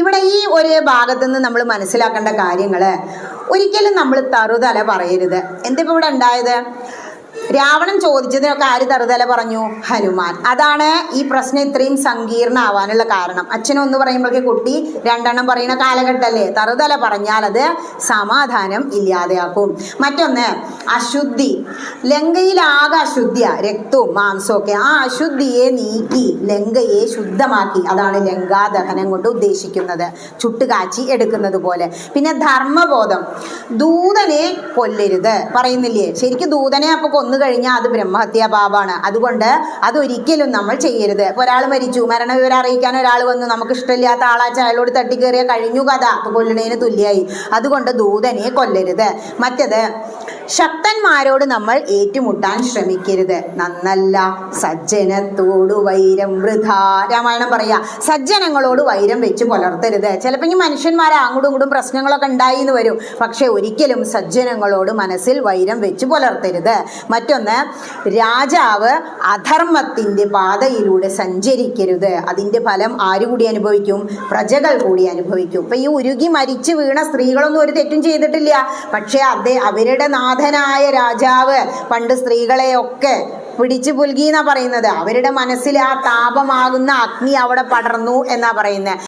ഇവിടെ ഈ ഒരു ഭാഗത്ത് നിന്ന് നമ്മൾ മനസ്സിലാക്കേണ്ട കാര്യങ്ങൾ ഒരിക്കലും നമ്മൾ തറുതല പറയരുത്. എന്തിപ്പോ ഇവിടെ ഉണ്ടായത്? രാവണൻ ചോദിച്ചതിനൊക്കെ ആര് തറുതല പറഞ്ഞു? ഹനുമാൻ. അതാണ് ഈ പ്രശ്നം ഇത്രയും സങ്കീർണമാവാനുള്ള കാരണം. അച്ഛനും ഒന്ന് പറയുമ്പോഴേക്ക് കുട്ടി രണ്ടെണ്ണം പറയുന്ന കാലഘട്ടമല്ലേ തറുതല പറഞ്ഞാൽ അത് സമാധാനം ഇല്ലാതെയാക്കും. മറ്റൊന്ന് അശുദ്ധി. ലങ്കയിലാകെ അശുദ്ധിയ. രക്തവും മാംസവും ഒക്കെ. ആ അശുദ്ധിയെ നീക്കി ലങ്കയെ ശുദ്ധമാക്കി. അതാണ് ലങ്കാദഹനം കൊണ്ട് ഉദ്ദേശിക്കുന്നത്. ചുട്ടുകാച്ചി എടുക്കുന്നത് പോലെ. പിന്നെ ധർമ്മബോധം. ദൂതനെ കൊല്ലരുത്. പറയുന്നില്ലേ? ശരിക്കും ദൂതനെ അപ്പൊ കൊന്നു കഴിഞ്ഞാൽ അത് ബ്രഹ്മഹത്യാ പാപാണ് അതുകൊണ്ട് അതൊരിക്കലും നമ്മൾ ചെയ്യരുത്. ഒരാൾ മരിച്ചു മരണവിവരം അറിയിക്കാൻ ഒരാൾ വന്നു നമുക്ക് ഇഷ്ടമില്ലാത്ത ആളാച്ച അയാളോട് തട്ടിക്കേറിയ കഴിഞ്ഞു കഥ. കൊല്ലണേന് തുല്യായി. അതുകൊണ്ട് ദൂതനെ കൊല്ലരുത്. മറ്റത് ശക്തന്മാരോട് നമ്മൾ ഏറ്റുമുട്ടാൻ ശ്രമിക്കരുത്. നന്നല്ല സജ്ജനത്തോടു വൈരം വൃഥാ. രാമായണം പറയാ സജ്ജനങ്ങളോട് വൈരം വെച്ച് പുലർത്തരുത്. ചിലപ്പോൾ ഈ മനുഷ്യന്മാർ അങ്ങോട്ടും ഇങ്ങോട്ടും പ്രശ്നങ്ങളൊക്കെ ഉണ്ടായി എന്ന് വരും. പക്ഷെ ഒരിക്കലും സജ്ജനങ്ങളോട് മനസ്സിൽ വൈരം വെച്ച് പുലർത്തരുത്. മറ്റൊന്ന് രാജാവ് അധർമ്മത്തിന്റെ പാതയിലൂടെ സഞ്ചരിക്കരുത്. അതിന്റെ ഫലം ആര് കൂടി അനുഭവിക്കും? പ്രജകൾ കൂടി അനുഭവിക്കും. ഇപ്പം ഈ ഉരുകി മരിച്ചു വീണ സ്ത്രീകളൊന്നും ഒരു തെറ്റും ചെയ്തിട്ടില്ല. പക്ഷേ അതേ അവരുടെ നാഥനായ രാജാവ് പണ്ട് സ്ത്രീകളെയൊക്കെ പിടിച്ചു പുൽകി എന്നാ പറയുന്നത്. അവരുടെ മനസ്സിൽ ആ താപമാകുന്ന അഗ്നി അവിടെ പടർന്നു എന്നാ പറയുന്നത്.